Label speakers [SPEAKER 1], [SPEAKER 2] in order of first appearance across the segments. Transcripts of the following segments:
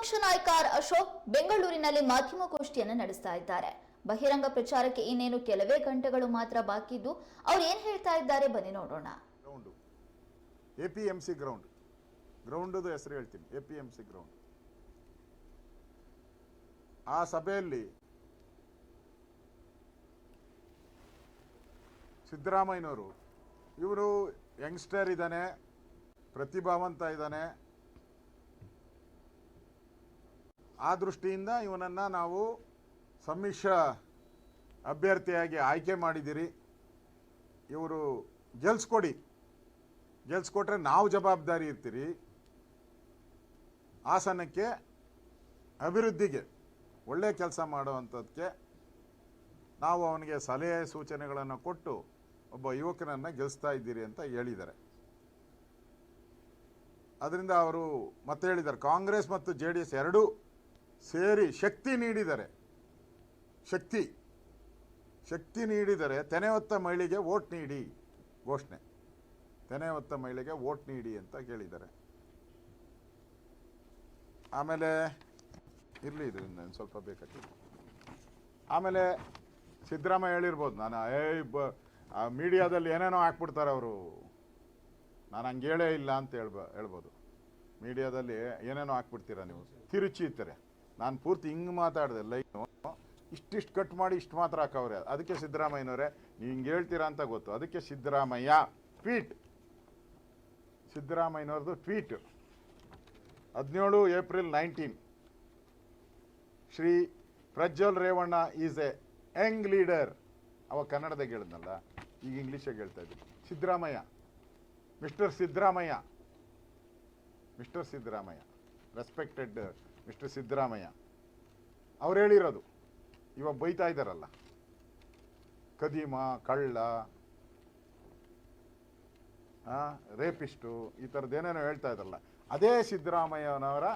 [SPEAKER 1] ವಿಪಕ್ಷ ನಾಯಕ ಅಶೋಕ್ ಬೆಂಗಳೂರಿನಲ್ಲಿ ಮಾಧ್ಯಮಗೋಷ್ಠಿಯನ್ನು ನಡೆಸ್ತಾ ಇದ್ದಾರೆ. ಬಹಿರಂಗ ಪ್ರಚಾರಕ್ಕೆ ಇನ್ನೇನು ಕೆಲವೇ ಗಂಟೆಗಳು ಮಾತ್ರ ಬಾಕಿ ಇದ್ದು ಅವ್ರು ಏನ್ ಹೇಳ್ತಾ ಇದ್ದಾರೆ ಬನ್ನಿ ನೋಡೋಣ.
[SPEAKER 2] Ground A P M C ground ಹೆಸರು ಹೇಳ್ತೀನಿ. ಎಪಿಎಂಸಿ ಗ್ರೌಂಡ್ ಆ ಸಭೆಯಲ್ಲಿ ಸಿದ್ದರಾಮಯ್ಯನವರು, ಇವರು ಯಂಗ್ಸ್ಟರ್ ಇದ್ದಾನೆ, ಪ್ರತಿಭಾವಂತ ಇದ್ದಾನೆ ಆ ದೃಷ್ಟಿಯಿಂದ ಇವನನ್ನು ನಾವು ಸಮ್ಮಿಶ್ರ ಅಭ್ಯರ್ಥಿಯಾಗಿ ಆಯ್ಕೆ ಮಾಡಿದ್ದೀರಿ. ಇವರು ಗೆಲ್ಸ್ಕೊಡಿ ಗೆಲ್ಸ್ಕೊಟ್ರೆ ನಾವು ಜವಾಬ್ದಾರಿ ಇರ್ತೀರಿ. ಹಾಸನಕ್ಕೆ, ಅಭಿವೃದ್ಧಿಗೆ, ಒಳ್ಳೆ ಕೆಲಸ ಮಾಡುವಂಥದ್ದಕ್ಕೆ ನಾವು ಅವನಿಗೆ ಸಲಹೆ ಸೂಚನೆಗಳನ್ನು ಕೊಟ್ಟು ಒಬ್ಬ ಯುವಕನನ್ನು ಗೆಲ್ಲಿಸ್ತಾ ಇದ್ದೀರಿ ಅಂತ ಹೇಳಿದ್ದಾರೆ. ಅದರಿಂದ ಅವರು ಮತ್ತೆ ಹೇಳಿದ್ದಾರೆ ಕಾಂಗ್ರೆಸ್ ಮತ್ತು ಜೆ ಡಿ ಎಸ್ ಎರಡೂ ಸೇರಿ ಶಕ್ತಿ ನೀಡಿದರೆ, ಶಕ್ತಿ ಶಕ್ತಿ ನೀಡಿದರೆ ತೆನೆ ಹೊತ್ತ ಮಹಿಳೆಗೆ ಓಟ್ ನೀಡಿ, ಘೋಷಣೆ. ತೆನೆ ಹೊತ್ತ ಮಹಿಳೆಗೆ ಓಟ್ ನೀಡಿ ಅಂತ ಕೇಳಿದ್ದಾರೆ. ಆಮೇಲೆ ಇರಲಿ ಇದು ಇನ್ನೊಂದು ಸ್ವಲ್ಪ ಬೇಕಾಗ್ತದೆ. ಆಮೇಲೆ ಸಿದ್ದರಾಮಯ್ಯ ಹೇಳಿರ್ಬೋದು, ನಾನು ಏ ಬ ಮೀಡಿಯಾದಲ್ಲಿ ಏನೇನೋ ಹಾಕ್ಬಿಡ್ತಾರೆ ಅವರು. ನಾನು ಹಂಗೆ ಹೇಳೇ ಇಲ್ಲ ಅಂತ ಹೇಳ್ಬ, ಹೇಳ್ಬೋದು. ಮೀಡಿಯಾದಲ್ಲಿ ಏನೇನೋ ಹಾಕ್ಬಿಡ್ತೀರಾ ನೀವು? ತಿರುಚಿತಾರೆ. ನಾನು ಪೂರ್ತಿ ಹಿಂಗೆ ಮಾತಾಡಿದೆ ಲೈನು. ಇಷ್ಟಿಷ್ಟು ಕಟ್ ಮಾಡಿ ಇಷ್ಟು ಮಾತ್ರ ಹಾಕವ್ರೆ. ಅದಕ್ಕೆ ಸಿದ್ದರಾಮಯ್ಯನವರೇ, ನೀವು ಹಿಂಗೆ ಹೇಳ್ತೀರಾ ಅಂತ ಗೊತ್ತು. ಅದಕ್ಕೆ ಸಿದ್ದರಾಮಯ್ಯ ಟ್ವೀಟ್ ಸಿದ್ದರಾಮಯ್ಯನವ್ರದ್ದು ಟ್ವೀಟ್ ಹದಿನೇಳು April nineteen Shri Prajwal Revanna is a young leader ಅವ ಕನ್ನಡದಾಗ ಹೇಳಿದ್ನಲ್ಲ, ಈಗ ಇಂಗ್ಲೀಷಾಗ ಹೇಳ್ತಾ ಇದ್ದೀನಿ. Siddaramaiah mister Siddaramaiah. Mister Siddaramaiah respected mister Siddaramaiah. ಅವ್ರು ಹೇಳಿರೋದು, ಇವಾಗ ಬೈತಾ ಇದ್ದಾರಲ್ಲ. ಕದೀಮ, ಕಳ್ಳ ರೇಪಿಸ್ಟು, ಈ ಥರದ್ದು ಏನೇನೋ ಹೇಳ್ತಾ ಇದ್ದಾರಲ್ಲ. ಅದೇ ಸಿದ್ದರಾಮಯ್ಯನವರ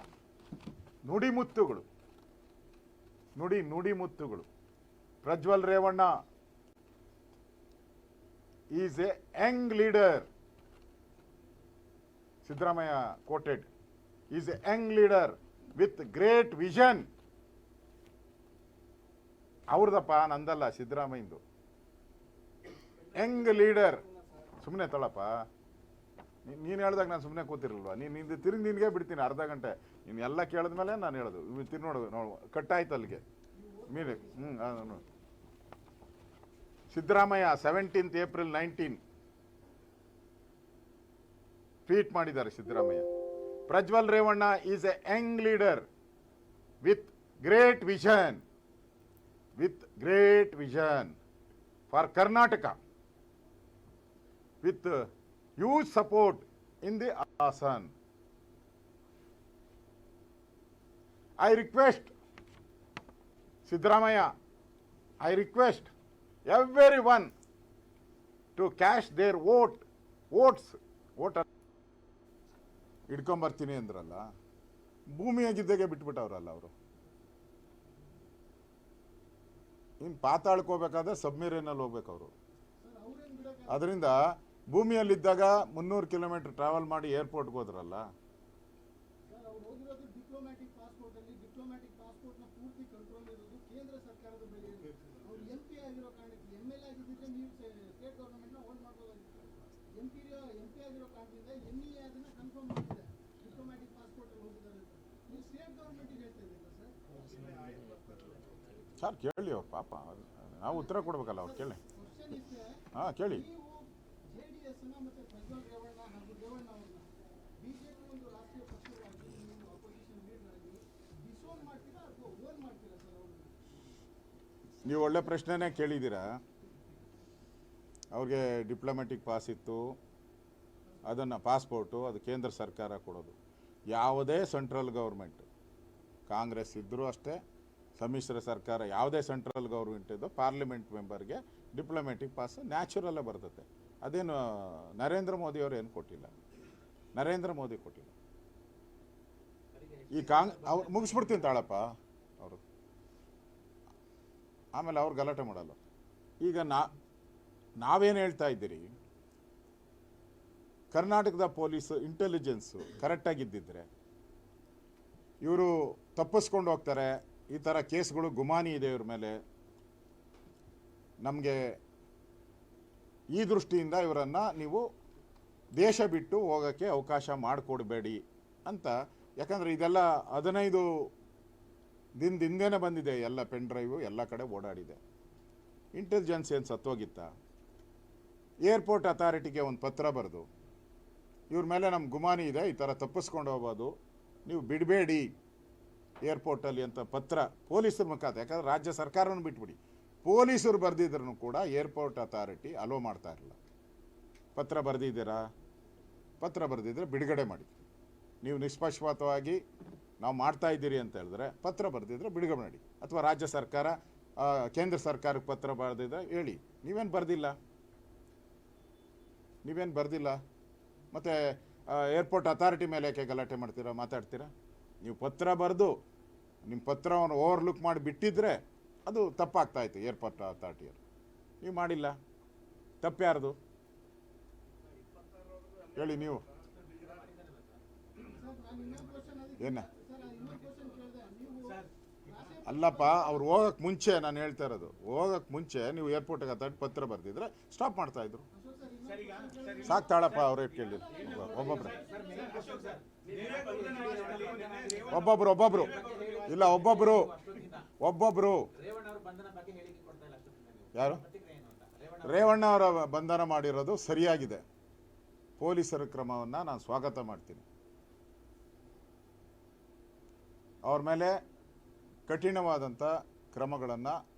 [SPEAKER 2] ನುಡಿಮುತ್ತುಗಳು. ನುಡಿ, ನುಡಿಮುತ್ತುಗಳು. Prajwal Revanna is a young leader. Siddaramaiah quoted. Is a young leader. With great vision. ಅವ್ರದಪ್ಪ ನಂದಲ್ಲ ಸಿದ್ದರಾಮಯ್ಯಂದು. Young leader. ಸುಮ್ಮನೆ ತಳಪ್ಪ. ನೀನು ಹೇಳ್ದಾಗ ನಾನು ಸುಮ್ಮನೆ ಕೂತಿರಲ್ವ ನೀನು ನಿಂದು ತಿರುಗಿ ನಿನಗೆ ಬಿಡ್ತೀನಿ ಅರ್ಧ ಗಂಟೆ. ನೀನು ಎಲ್ಲ ಕೇಳಿದ್ಮೇಲೆ ನಾನು ಹೇಳೋದು. ತಿರು ನೋಡು ನೋಡು, ಕಟ್ಟಾಯ್ತು ಅಲ್ಲಿಗೆ. ಮೀನು ಹ್ಞೂ Siddaramaiah seventeenth April nineteen tweet ಮಾಡಿದ್ದಾರೆ Siddaramaiah. Prajwal Revanna is a young leader with great vision, with great vision for Karnataka, with huge support in the Assam. I request Sidramaya, I request everyone to cast their vote, votes, voter. ಹಿಡ್ಕೊಂಬರ್ತೀನಿ ಅಂದ್ರಲ್ಲ ಭೂಮಿಯಾಗಿದ್ದಾಗೆ ಬಿಟ್ಬಿಟ್ಟವ್ರಲ್ಲ ಅವರು. ಇನ್ನು ಪಾತಾಳಕ್ಕೆ ಹೋಗ್ಬೇಕಾದ್ರೆ ಸಬ್ಮಿರೇನಲ್ಲಿ ಹೋಗ್ಬೇಕು ಅವರು. ಅದರಿಂದ ಭೂಮಿಯಲ್ಲಿದ್ದಾಗ ಮುನ್ನೂರು kilometre travel ಮಾಡಿ ಏರ್ಪೋರ್ಟ್ಗೆ ಹೋದ್ರಲ್ಲ
[SPEAKER 3] ಸರ್ ಅವ್ರು ಹೋಗಿರೋದು ಡಿಪ್ಲೊಮ್ಯಾಟಿಕ್ ಪಾಸ್ಪೋರ್ಟ್ ಅಲ್ಲಿ ಡಿಪ್ಲೊಮ್ಯಾಟಿಕ್ ಪಾಸ್ಪೋರ್ಟ್ನ ಪೂರ್ತಿ ಕಂಟ್ರೋಲ್ ಇರೋದು ಕೇಂದ್ರ ಸರ್ಕಾರದ ಬಳಿ ಇದೆ ಅವ್ರು ಎಂ ಪಿ ಆಗಿರೋ ಕಾರಣಕ್ಕೆ ಎಂ ಎಲ್ ಆಗಿದ್ದಿದ್ರೆ ನೀವು ಸ್ಟೇಟ್ ಗೌರ್ಮೆಂಟ್ನ ಹೋಲ್ಡ್ ಮಾಡ್ಬೋದಾಗಿತ್ತು ಎಂ ಪಿ ಎಂ ಪಿ ಆಗಿರೋ ಕಾರಣದಿಂದ ಎಂ ಇ ಅದನ್ನ ಕನ್ಫರ್ಮ್ ಮಾಡಿದೆ ಡಿಪ್ಲೊಮ್ಯಾಟಿಕ್ ಪಾಸ್ಪೋರ್ಟ್ ಅಲ್ಲಿ ಹೋಗಿದ್ದಾರೆ ಅಂತ ನೀವು ಸ್ಟೇಟ್ ಗೌರ್ಮೆಂಟಿಗೆ ಹೇಳ್ತಾ ಇದ್ದೀರಾ ಸರ್,
[SPEAKER 2] ಕೇಳಿ ಅವ್ರು ಪಾಪ. ನಾವು ಉತ್ತರ ಕೊಡ್ಬೇಕಲ್ಲ, ಅವ್ರು ಕೇಳಿ. ಹಾ, ಕೇಳಿ.
[SPEAKER 3] ನೀವು
[SPEAKER 2] ಒಳ್ಳೆ ಪ್ರಶ್ನೆನೇ ಕೇಳಿದ್ದೀರಾ? ಅವ್ರಿಗೆ ಡಿಪ್ಲೊಮ್ಯಾಟಿಕ್ ಪಾಸ್ ಇತ್ತು. ಅದನ್ನು ಪಾಸ್ಪೋರ್ಟು ಅದು ಕೇಂದ್ರ ಸರ್ಕಾರ ಕೊಡೋದು. ಯಾವುದೇ ಸೆಂಟ್ರಲ್ ಗೌರ್ಮೆಂಟ್ ಕಾಂಗ್ರೆಸ್ ಇದ್ದರೂ ಅಷ್ಟೇ, ಸಮ್ಮಿಶ್ರ ಸರ್ಕಾರ ಯಾವುದೇ ಸೆಂಟ್ರಲ್ ಗೌರ್ಮೆಂಟ್ ಇದ್ದು ಪಾರ್ಲಿಮೆಂಟ್ ಮೆಂಬರ್ಗೆ ಡಿಪ್ಲೊಮ್ಯಾಟಿಕ್ ಪಾಸ್ ನ್ಯಾಚುರಲ್ಲೇ ಬರ್ತದೆ. ಅದೇನು ನರೇಂದ್ರ ಮೋದಿಯವರು ಏನು ಕೊಟ್ಟಿಲ್ಲ. ನರೇಂದ್ರ ಮೋದಿ ಕೊಟ್ಟಿಲ್ಲ. ಈ ಕಾಂಗ್, ಅವ್ರು ಮುಗಿಸ್ಬಿಡ್ತೀನಿ ತಾಳಪ್ಪ ಅವರು. ಆಮೇಲೆ ಅವ್ರು ಗಲಾಟೆ ಮಾಡಲ್ಲ. ಈಗ ನಾ, ನಾವೇನು ಹೇಳ್ತಾ ಇದ್ದೀರಿ? ಕರ್ನಾಟಕದ ಪೊಲೀಸ್ ಇಂಟೆಲಿಜೆನ್ಸು ಕರೆಕ್ಟಾಗಿದ್ದಿದ್ರೆ ಇವರು ತಪ್ಪಿಸ್ಕೊಂಡು ಹೋಗ್ತಾರೆ. ಈ ಥರ ಕೇಸ್ಗಳು ಗುಮಾನಿ ಇದೆ ಇವ್ರ ಮೇಲೆ. ನಮಗೆ ಈ ದೃಷ್ಟಿಯಿಂದ ಇವರನ್ನು ನೀವು ದೇಶ ಬಿಟ್ಟು ಹೋಗೋಕ್ಕೆ ಅವಕಾಶ ಮಾಡಿಕೊಡ್ಬೇಡಿ ಅಂತ. ಯಾಕಂದರೆ ಇದೆಲ್ಲ ಹದಿನೈದು ದಿನದಿಂದೇನೆ ಬಂದಿದೆ. ಎಲ್ಲ ಪೆನ್ ಡ್ರೈವು ಎಲ್ಲ ಕಡೆ ಓಡಾಡಿದೆ. ಇಂಟೆಲಿಜೆನ್ಸ್ ಏನು ಸತ್ತೋಗಿತ್ತ ಏರ್ಪೋರ್ಟ್ ಅಥಾರಿಟಿಗೆ ಒಂದು ಪತ್ರ ಬರೆದು ಇವ್ರ ಮೇಲೆ ನಮ್ಮ ಗುಮಾನಿ ಇದೆ, ಈ ಥರ ತಪ್ಪಿಸ್ಕೊಂಡು ಹೋಗ್ಬೋದು ನೀವು ಬಿಡಬೇಡಿ ಏರ್ಪೋರ್ಟಲ್ಲಿ ಅಂತ ಪತ್ರ ಪೊಲೀಸರ ಮುಖಾಂತರ, ಯಾಕಂದ್ರೆ ರಾಜ್ಯ ಸರ್ಕಾರವನ್ನು ಬಿಟ್ಬಿಡಿ. ಪೊಲೀಸರು ಬರೆದಿದ್ರು ಕೂಡ ಏರ್ಪೋರ್ಟ್ ಅಥಾರಿಟಿ ಅಲೋ ಮಾಡ್ತಾ ಇರಲಿಲ್ಲ ಪತ್ರ ಬರೆದಿದ್ದೀರಾ? ಪತ್ರ ಬರೆದಿದ್ದರೆ ಬಿಡುಗಡೆ ಮಾಡಿ ನೀವು ನಿಷ್ಪಕ್ಷಪಾತವಾಗಿ ನಾವು ಮಾಡ್ತಾ ಇದ್ದೀರಿ ಅಂತ ಹೇಳಿದ್ರೆ ಪತ್ರ ಬರೆದಿದ್ರೆ ಬಿಡುಗಡೆ ಮಾಡಿ. ಅಥವಾ ರಾಜ್ಯ ಸರ್ಕಾರ ಕೇಂದ್ರ ಸರ್ಕಾರಕ್ಕೆ ಪತ್ರ ಬರೆದಿದ್ರೆ ಹೇಳಿ. ನೀವೇನು ಬರೆದಿಲ್ಲ? ನೀವೇನು ಬರೆದಿಲ್ಲ? ಮತ್ತು ಏರ್ಪೋರ್ಟ್ ಅಥಾರಿಟಿ ಮೇಲೆ ಯಾಕೆ ಗಲಾಟೆ ಮಾಡ್ತೀರಾ, ಮಾತಾಡ್ತೀರಾ? ನೀವು ಪತ್ರ ಬರೆದು ನಿಮ್ಮ ಪತ್ರವನ್ನು ಓವರ್ಲುಕ್ ಮಾಡಿ ಬಿಟ್ಟಿದ್ರೆ ಅದು ತಪ್ಪಾಗ್ತಾ ಇತ್ತು ಏರ್ಪೋರ್ಟ್ ಅಥಾರಿಟಿಯವರು ನೀವು ಮಾಡಿಲ್ಲ. ತಪ್ಪ್ಯಾರ್ದು? ಹೇಳಿ ನೀವು. ಏನ? ಅಲ್ಲಪ್ಪ, ಅವ್ರು ಹೋಗಕ್ಕೆ ಮುಂಚೆ ನಾನು ಹೇಳ್ತಾ ಇರೋದು ಹೋಗಕ್ಕೆ ಮುಂಚೆ ನೀವು ಏರ್ಪೋರ್ಟಿಗೆ ಅಥಾರಿಟಿ ಪತ್ರ ಬರೆದಿದ್ರೆ ಸ್ಟಾಪ್ ಮಾಡ್ತಾ ಇದ್ರು
[SPEAKER 3] ಅಶೋಕ್ ಸರ್ ಇನ್ನೊಂದು question ಕೇಳಿದೆ.
[SPEAKER 2] ಸಾಕು ತಾಳಪ್ಪ ಅವ್ರೇ ಕೇಳಿ ಒಬ್ಬೊಬ್ರು. ಒಬ್ಬೊಬ್ರು ಒಬ್ಬೊಬ್ರು. ಇಲ್ಲ, ಒಬ್ಬೊಬ್ರು. ಒಬ್ಬೊಬ್ರು. ಯಾರು? ರೇವಣ್ಣ ಅವರ ಬಂಧನ ಮಾಡಿರೋದು ಸರಿಯಾಗಿದೆ. ಪೊಲೀಸರ ಕ್ರಮವನ್ನು ನಾನು ಸ್ವಾಗತ ಮಾಡ್ತೀನಿ. ಅವ್ರ ಮೇಲೆ ಕಠಿಣವಾದಂಥ ಕ್ರಮಗಳನ್ನು